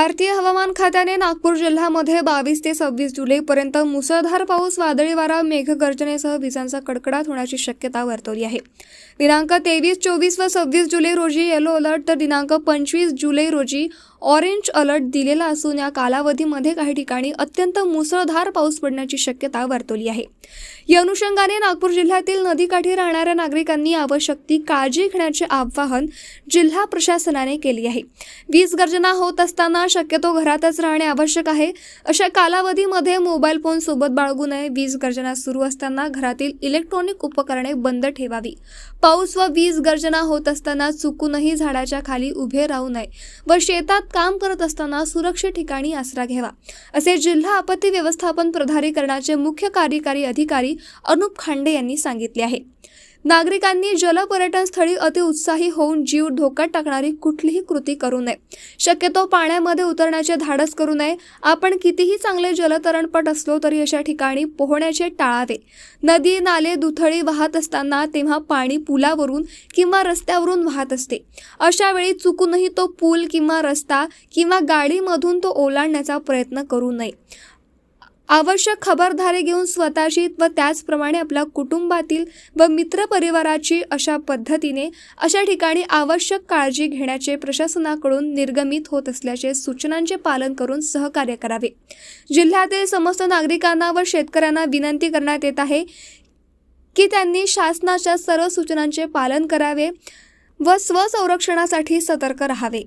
भारतीय हवामान खात्याने नागपूर जिल्ह्यामध्ये बावीस ते सव्वीस जुलैपर्यंत मुसळधार पाऊस वादळी वारा मेघगर्जनेसह विजांचा कडकडाट होण्याची शक्यता वर्तवली आहे. दिनांक तेवीस चोवीस व सव्वीस जुलै रोजी येलो अलर्ट तर दिनांक पंचवीस जुलै रोजी ऑरेंज अलर्ट दिलेला असून या कालावधीमध्ये काही ठिकाणी अत्यंत मुसळधार पाऊस पडण्याची शक्यता वर्तवली आहे. या अनुषंगाने नागपूर जिल्ह्यातील नदीकाठी राहणाऱ्या नागरिकांनी आवश्यक ती काळजी घेण्याचे आवाहन जिल्हा प्रशासनाने केली आहे. वीज गर्जना होत असताना शक्यतो घरातच राहणे आवश्यक आहे. अशा कालावधीमध्ये मोबाईल फोन सोबत बाळगू नये. वीज गर्जना सुरू असताना घरातील इलेक्ट्रॉनिक उपकरणे बंद ठेवावी. पाऊस व वीज गर्जना होत असताना चुकूनही झाडाच्या खाली उभे राहू नये व शेतात काम करत असताना सुरक्षित ठिकाणी आसरा घ्यावा. असे जिल्हा आपत्ती व्यवस्थापन प्राधिकरणाचे मुख्य कार्यकारी अधिकारी अनुप खांडे यांनी सांगितले आहे. नागरिकांनी जलपर्यटन स्थळी अतिउत्साही होऊन जीव धोक्यात टाकणारी कुठलीही कृती करू नये. शक्यतो पाण्यामध्ये उतरण्याचे धाडस करू नये. आपण कितीही चांगले जलतरणपट असलो तरी अशा ठिकाणी पोहण्याचे टाळावे. नदी नाले दुथळी वाहत असताना तेव्हा पाणी पुलावरून किंवा रस्त्यावरून वाहत असते. अशा वेळी चुकूनही तो पूल किंवा रस्ता किंवा गाडीमधून तो ओलांडण्याचा प्रयत्न करू नये. आवश्यक खबरदारी घेऊन स्वतःची व त्याचप्रमाणे आपल्या कुटुंबातील व मित्रपरिवाराची अशा पद्धतीने अशा ठिकाणी आवश्यक काळजी घेण्याचे प्रशासनाकडून निर्गमित होत असल्याचे सूचनांचे पालन करून सहकार्य करावे. जिल्ह्यातील समस्त नागरिकांना व शेतकऱ्यांना विनंती करण्यात येत आहे की त्यांनी शासनाच्या सर्व सूचनांचे पालन करावे व स्वसंरक्षणासाठी सतर्क राहावे.